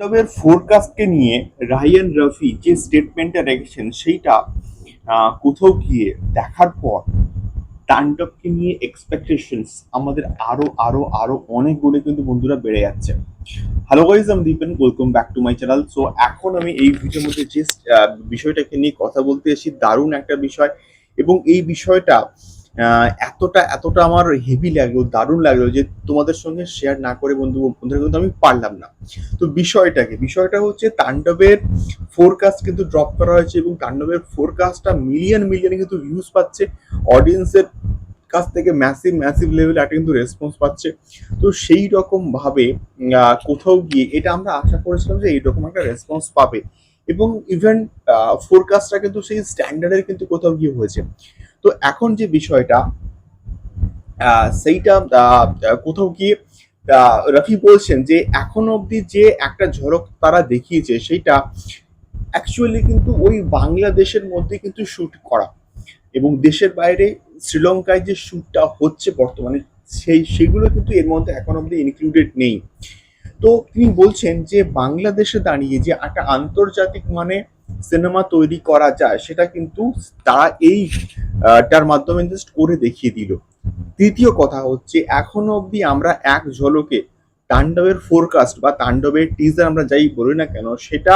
তবে ফোরকাস্টকে নিয়ে রায়ান রফি যে স্টেটমেন্টটা রেখেছেন, সেইটা কোথাও গিয়ে দেখার পর তাণ্ডবকে নিয়ে এক্সপেকটেশনস আমাদের আরও আরও আরও অনেকগুলো কিন্তু বন্ধুরা বেড়ে যাচ্ছে। হ্যালো গাইজ আমি Dipen welcome back to my channel so এখন আমি এই ভিডিওর মধ্যে যে বিষয়টাকে নিয়ে কথা বলতে এসেছি। দারুণ একটা বিষয় এবং এই বিষয়টা এতটা এতটা আমার হেভি লাগল, দারুণ লাগল যে তোমাদের সঙ্গে শেয়ার না করে বন্ধু বন্ধুরা কিন্তু আমি পারলাম না। তো বিষয়টাকে, বিষয়টা হচ্ছে তাণ্ডবের ফোরকাস্ট কিন্তু ড্রপ করা হয়েছে এবং তাণ্ডবের ফোরকাস্টটা মিলিয়ন মিলিয়ন কিন্তু ভিউজ পাচ্ছে। অডিয়েন্সের কাছ থেকে ম্যাসিভ ম্যাসিভ লেভেলে একটা কিন্তু রেসপন্স পাচ্ছে। তো সেই রকম ভাবে কোথাও গিয়ে এটা আমরা আশা করেছিলাম যে এইরকম একটা রেসপন্স পাবে। এবং ইভেন ফোরকাস্টটা কিন্তু সেই স্ট্যান্ডার্ডের কিন্তু কোথাও গিয়ে হয়েছে। তো এখন যে বিষয়টা সেইটা কোথাও আহ, রফি বলছেন যে এখন অবধি যে একটা ঝড়ক তারা দেখিয়েছে সেইটা অ্যাকচুয়ালি কিন্তু ওই বাংলাদেশের মধ্যে কিন্তু শুট করা এবং দেশের বাইরে শ্রীলঙ্কায় যে শ্যুটটা হচ্ছে বর্তমানে সেই সেগুলো কিন্তু এর মধ্যে এখন অবধি ইনক্লুডেড নেই। তো তিনি বলছেন যে বাংলাদেশে দাঁড়িয়ে যে একটা আন্তর্জাতিক মানে সিনেমা তৈরি করা যায়, সেটা কিন্তু তারা এই টার মাধ্যমে জাস্ট করে দেখিয়ে দিল। তৃতীয় কথা হচ্ছে, এখনও অবধি আমরা এক ঝলকে তাণ্ডবের ফোরকাস্ট বা তাণ্ডবের টিজার আমরা যাই বলি না কেন, সেটা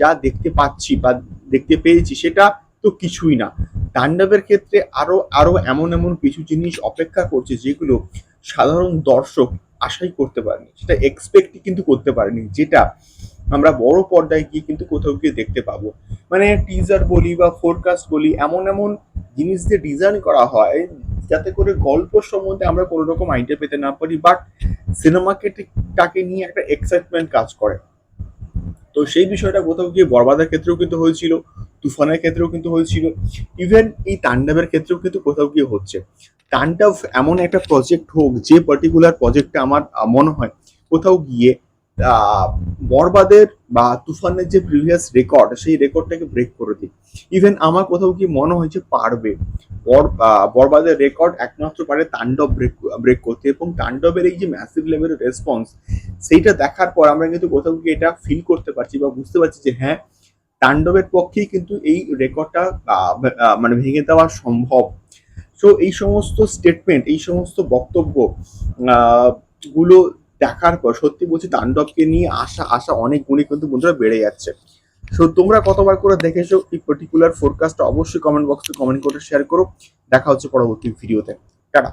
যা দেখতে পাচ্ছি বা দেখতে পেয়েছি, সেটা তো কিছুই না। তাণ্ডবের ক্ষেত্রে আরও আরও এমন এমন কিছু জিনিস অপেক্ষা করছে যেগুলো সাধারণ দর্শক আশাই করতে পারেনি, সেটা এক্সপেক্টই কিন্তু করতে পারেনি, যেটা আমরা বড় পর্দায় গিয়ে কিন্তু কোথাও গিয়ে দেখতে পাবো। মানে টিজার বলি বা ফোরকাস্ট বলি, এমন এমন জিনিস দিয়ে ডিজাইন করা হয় যাতে করে গল্প সম্বন্ধে আমরা কোনো রকম আইডিয়া পেতে না পারি বাট সিনেমাকে তাকে নিয়ে একটা এক্সাইটমেন্ট কাজ করে। তো সেই বিষয়টা কোথাও গিয়ে বরবাদের ক্ষেত্রেও কিন্তু হয়েছিল, তুফানের ক্ষেত্রেও কিন্তু হয়েছিল ইভেন এই তাণ্ডবের ক্ষেত্রেও কিন্তু কোথাও গিয়ে হচ্ছে। তাণ্ডব এমন একটা প্রজেক্ট হোক, যে পার্টিকুলার প্রজেক্টটা আমার মনে হয়, কোথাও গিয়ে বরবাদের বা তুফানের যে প্রিভিয়াস রেকর্ড সেই রেকর্ডটাকে ব্রেক করে দিই। ইভেন আমার কোথাও কি মনে হয় যে পারবে? বরবাদের রেকর্ড একমাত্র পারে তাণ্ডব ব্রেক ব্রেক করতে। এবং তাণ্ডবের এই যে ম্যাসিভ লেভেলের রেসপন্স সেইটা দেখার পর আমরা কিন্তু কোথাও গিয়ে এটা ফিল করতে পারছি বা বুঝতে পারছি যে হ্যাঁ তাণ্ডবের পক্ষেই কিন্তু এই রেকর্ডটা মানে ভেঙে দেওয়া সম্ভব। সো এই সমস্ত স্টেটমেন্ট এই সমস্ত বক্তব্যগুলো দেখার পর সত্যি বলছি তাণ্ডবকে নিয়ে আসা আসা অনেক গুণে কিন্তু বন্ধুরা বেড়ে যাচ্ছে। সো তোমরা কতবার করে দেখেছ এই পার্টিকুলার ফোরকাস্টটা অবশ্যই কমেন্ট বক্সে কমেন্ট করে শেয়ার করো। দেখা হচ্ছে পরবর্তী ভিডিওতে টাটা।